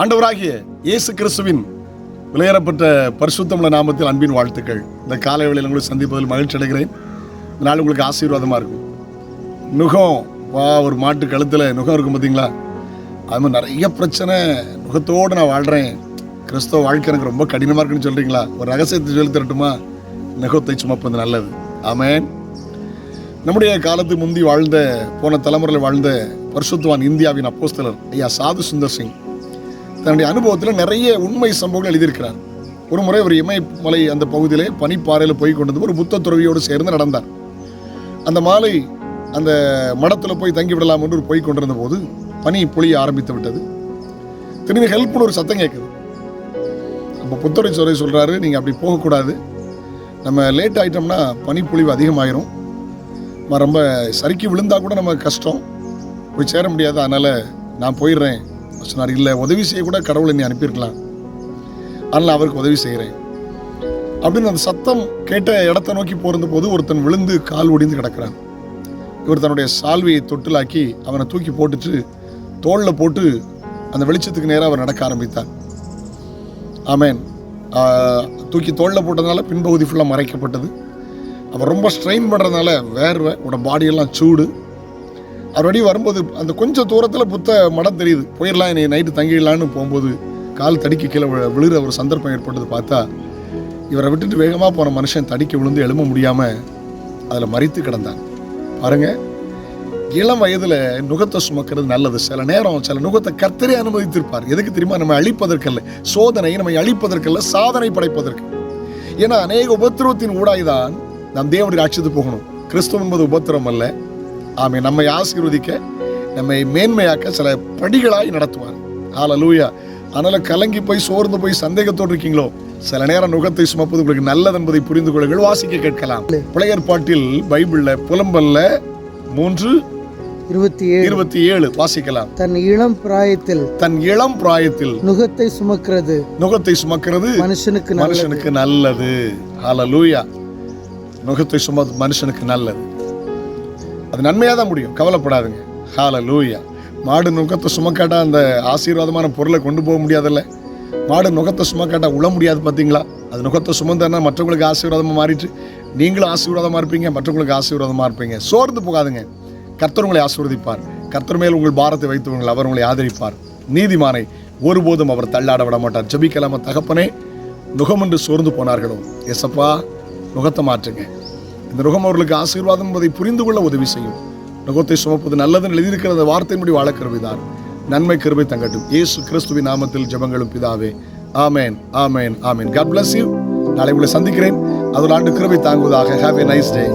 ஆண்டவராகிய இயேசு கிறிஸ்துவின் விலையேறப்பட்ட பரிசுத்தமுள்ள நாமத்தில் அன்பின் வாழ்த்துக்கள். இந்த காலை வேளையில் உங்களை சந்திப்பதில் மகிழ்ச்சி அடைகிறேன். இந்த நாள் உங்களுக்கு ஆசீர்வாதமாக இருக்கும். நுகம் வா ஒரு மாட்டு கழுத்தில் நுகம் இருக்கும் பார்த்தீங்களா அது மாதிரி நிறைய பிரச்சனை நுகத்தோடு நான் வாழ்கிறேன் கிறிஸ்தவ வாழ்க்கை எனக்கு ரொம்ப கடினமாக இருக்குன்னு சொல்கிறீங்களா ஒரு ரகசியத்தை சொல்லி தரட்டுமா? நுகத்தை சுமப்பது நல்லது. ஆமேன். நம்முடைய காலத்து முந்தி வாழ்ந்த போன தலைமுறையில் வாழ்ந்த பரிசுத்துவான் இந்தியாவின் அப்போஸ்தலர் ஐயா சாது சுந்தர் சிங். தன்னுடைய அனுபவத்தில் நிறைய உண்மை சம்பவங்கள் எழுதியிருக்கிறார். ஒரு முறை ஒரு இமயமலை அந்த பகுதியிலே பனிப்பாறையில் போய் கொண்டது ஒரு புத்த துறவியோடு சேர்ந்து நடந்தார். அந்த மாலை அந்த மடத்தில் போய் தங்கி விடலாம் என்று போய் கொண்டிருந்த போது பனி பொழிய ஆரம்பித்து விட்டது. திரும்பி ஹெல்ப்னு ஒரு சத்தம் கேட்குது. அப்போ புத்தரை சொல்ல சொல்கிறாரு நீங்கள் அப்படி போகக்கூடாது. நம்ம லேட் ஆகிட்டோம்னா பனிப்பொழிவு அதிகமாயிரும். ரொம்ப சறுக்கி விழுந்தால் கூட நமக்கு கஷ்டம். போய் சேர முடியாது. அதனால் நான் போயிடுறேன். சொன்னார் இல்லை உதவி செய்யக்கூட கடவுளை நீ அனுப்பியிருக்கலாம். அதனால் அவருக்கு உதவி செய்கிறேன். அப்படின்னு அந்த சத்தம் கேட்ட இடத்த நோக்கி போகிறது போது ஒருத்தன் விழுந்து கால் ஒடிந்து கிடக்கிறான். இவர் தன்னுடைய சால்வையை தொட்டிலாக்கி அவனை தூக்கி போட்டுட்டு தோளில் போட்டு அந்த வெளிச்சத்துக்கு நேராக அவர் நடக்க ஆரம்பித்தார். ஆமேன். தூக்கி தோளில் போட்டதுனால பின்பகுதி ஃபுல்லாக மறைக்கப்பட்டது. அவர் ரொம்ப ஸ்ட்ரெயின் பண்ணுறதுனால வேர்வை உட பாடியெல்லாம் சூடு. மறுபடியும் வரும்போது அந்த கொஞ்சம் தூரத்தில் புத்த மடம் தெரியுது. போயிடலாம் என்னை நைட்டு தங்கிடலான்னு போகும்போது கால் தடிக்க கீழே விழ- விழுகிற ஒரு சந்தர்ப்பம் ஏற்பட்டது பார்த்தா இவரை விட்டுட்டு வேகமாக போன மனுஷன் தடிக்க விழுந்து எழும்ப முடியாமல் அதில் மறித்து கிடந்தான். பாருங்கள் இளம் வயதில் நுகத்தை சுமக்கிறது நல்லது. சில நேரம் சில நுகத்தை கர்த்தரே அனுமதித்திருப்பார். எதுக்கு தெரியுமா? நம்ம அழிப்பதற்கல்ல. சோதனை நம்மை அழிப்பதற்கல்ல சாதனை படைப்பதற்கு. ஏன்னா அநேக உபத்திரவத்தின் ஊடாய்தான் நாம் தேவனுடைய ராட்சியத்துக்கு போகணும். கிறிஸ்துவ என்பது உபத்திரம் அல்ல. ஆமே நம்மை ஆசீர்வதிக்க நம்மை மேன்மையாக்க சில படிகளாய் நடத்துவார். ஹalleluya அதனால கலங்கி போய் சோர்ந்து போய் சந்தேகத்தோடு இருக்கீங்களோ? சில நேரம் நுகத்தை சுமப்பது உங்களுக்கு நல்லது என்பதை புரிந்து கொள்ளுங்கள். வாசிக்க கேட்கலாம். புலையர் பாட்டில் பைபிள்ல புலம்பல்ல மூன்று இருபத்தி ஏழு. இருபத்தி ஏழு. வாசிக்கலாம். தன் இளம் பிராயத்தில் தன் இளம் பிராயத்தில் நுகத்தை சுமக்கிறது. நுகத்தை சுமக்கிறது மனுஷனுக்கு நல்லது. மனுஷனுக்கு நல்லது. ஹalleluya நுகத்தை சுமது மனுஷனுக்கு நல்லது. அது நன்மையாக தான் முடியும். கவலைப்படாதுங்க. ஹalleluya மாடு நுகத்தை சுமக்காட்டா அந்த ஆசீர்வாதமான பொருளை கொண்டு போக முடியாதுல்ல. மாடு நுகத்தை சுமக்காட்டா உழ முடியாது பார்த்தீங்களா அது நுகத்தை சுமந்தனா மற்றவங்களுக்கு ஆசீர்வாதமாக மாறிட்டு நீங்களும் ஆசீர்வாதமாக இருப்பீங்க மற்றவங்களுக்கு ஆசீர்வாதமாக இருப்பீங்க. சோர்ந்து போகாதுங்க. கர்த்தர் உங்களை ஆசீர்வதிப்பார். கர்த்தர் மேல் உங்கள் பாரத்தை வைத்துவங்கள் அவர் உங்களை ஆதரிப்பார். நீதிமானை ஒருபோதும் அவர் தள்ளாட விட மாட்டார். ஜபிக்கலாம தகப்பனே? நுகம் என்று சோர்ந்து போனார்களோ? எசப்பா நுகத்தை மாற்றுங்க. இந்த நுகம் அவர்களுக்கு ஆசீர்வாதம் என்பதை புரிந்து கொள்ள உதவி செய்யும். நுகத்தை சுமப்பது நல்லதுன்னு எழுதியிருக்கிற அந்த வார்த்தையின்படி வாழ கருவிதான். நன்மை கருவை தங்கட்டும். இயேசு கிறிஸ்துவின் நாமத்தில் ஜெபங்களும் பிதாவே. ஆமேன் ஆமேன் ஆமேன். காட் பிளஸ் யூ நாளை உங்களை சந்திக்கிறேன். அதில் ஆண்டு கிருபை தாங்குவதாக. Have a nice day